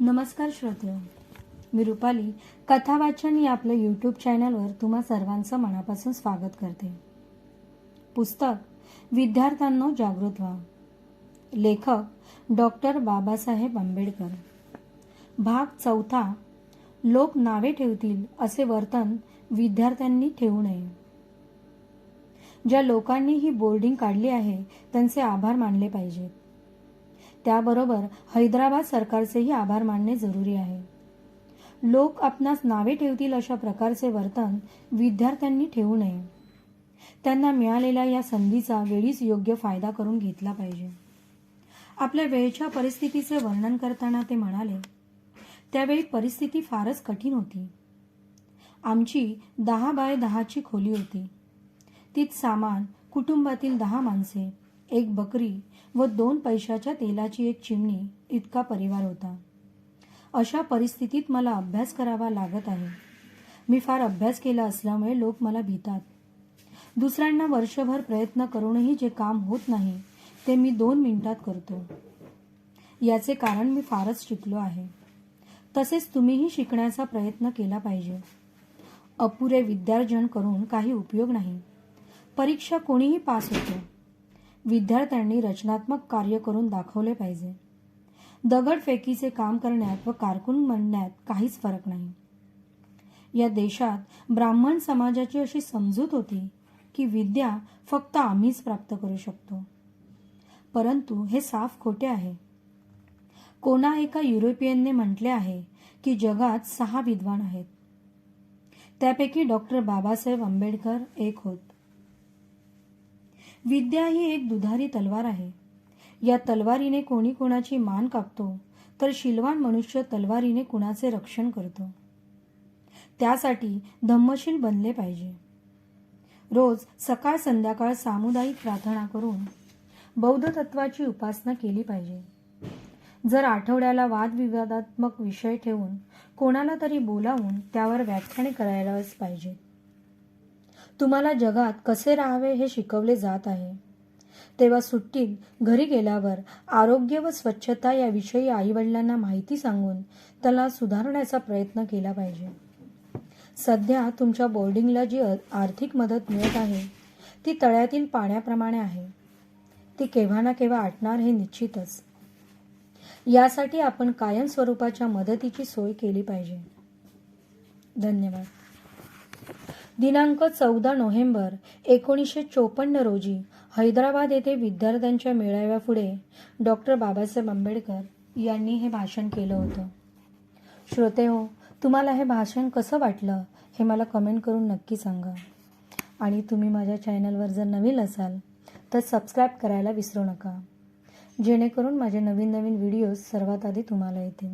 नमस्कार श्रोते. मी रुपाली. कथा वाचन या आपल्या यूट्यूब चॅनलवर तुम्हा सर्वांचं मनापासून स्वागत करते. पुस्तक विद्यार्थ्यांनो जागृत व्हा. लेखक डॉक्टर बाबासाहेब आंबेडकर. भाग चौथा लोक नावे ठेवतील असे वर्तन विद्यार्थ्यांनी ठेवू नये. ज्या लोकांनी ही बोर्डिंग काढली आहे त्यांचे आभार मानले पाहिजेत. त्याबरोबर हैदराबाद सरकारचेही आभार मानणे जरुरी आहे. लोक आपणास नावे ठेवतील अशा प्रकारचे वर्तन विद्यार्थ्यांनी ठेवू नये. त्यांना मिळालेल्या या संधीचा वेळीच योग्य फायदा करून घेतला पाहिजे. आपल्या वेळच्या परिस्थितीचे वर्णन करताना ते म्हणाले त्यावेळी परिस्थिती फारच कठीण होती. आमची दहा बाय दहाची खोली होती. तीत सामान कुटुंबातील दहा माणसे एक बकरी व दोन पैशाच्या तेलाची एक चिमणी इतका परिवार होता. अशा परिस्थितीत मला अभ्यास करावा लागत आहे. मी फार अभ्यास केला असल्यामुळे लोक मला भीतात. दुसऱ्यांना वर्षभर प्रयत्न करूनही जे काम होत नाही ते मी दोन मिनिटात करतो. याचे कारण मी फारच शिकलो आहे. तसेच तुम्हीही शिकण्याचा प्रयत्न केला पाहिजे. अपुरे विद्यार्जन करून काही उपयोग नाही. परीक्षा कोणीही पास होतो. विद्यार्थ्यांनी रचनात्मक कार्य करून दाखवले पाहिजे. दगडफेकीचे काम करण्यात व कारकून म्हणण्यात काहीच फरक नाही. या देशात ब्राह्मण समाजाची अशी समजूत होती की विद्या फक्त आम्हीच प्राप्त करू शकतो. परंतु हे साफ खोटे आहे. कोणा एका युरोपियनने म्हटले आहे की जगात सहा विद्वान आहेत. त्यापैकी डॉक्टर बाबासाहेब आंबेडकर एक होत. विद्या ही एक दुधारी तलवार आहे. या तलवारीने कोणी कोणाची मान कापतो तर शिलवान मनुष्य तलवारीने कुणाचे रक्षण करतो. त्यासाठी धम्मशील बनले पाहिजे. रोज सकाळ संध्याकाळ सामुदायिक प्रार्थना करून बौद्ध तत्वाची उपासना केली पाहिजे. जर आठवड्याला वादविवादात्मक विषय ठेवून कोणाला तरी बोलावून त्यावर व्याख्याने करायलाच पाहिजे तुम्हाला जगात कसे राहावे हे शिकवले जात आहे. तेव्हा सुट्टीत घरी गेल्यावर आरोग्य व स्वच्छता याविषयी आईवडिलांना माहिती सांगून त्याला सुधारण्याचा प्रयत्न केला पाहिजे. सध्या तुमच्या बोर्डिंगला जी आर्थिक मदत मिळत आहे ती तळ्यातील पाण्याप्रमाणे आहे. ती केव्हा ना केव्हा आटणार हे निश्चितच. यासाठी आपण कायम स्वरूपाच्या मदतीची सोय केली पाहिजे. धन्यवाद. दिनांक चौदा नोव्हेंबर एकोणीसशे चोपन्न रोजी हैदराबाद येथे विद्यार्थ्यांच्या मेळाव्यापुढे डॉक्टर बाबासाहेब आंबेडकर यांनी हे भाषण केलं होतं. श्रोते हो तुम्हाला हे भाषण कसं वाटलं हे मला कमेंट करून नक्की सांगा. आणि तुम्ही माझ्या चॅनलवर जर नवीन असाल तर सबस्क्राईब करायला विसरू नका. जेणेकरून माझे नवीन नवीन व्हिडिओज सर्वात आधी तुम्हाला येतील.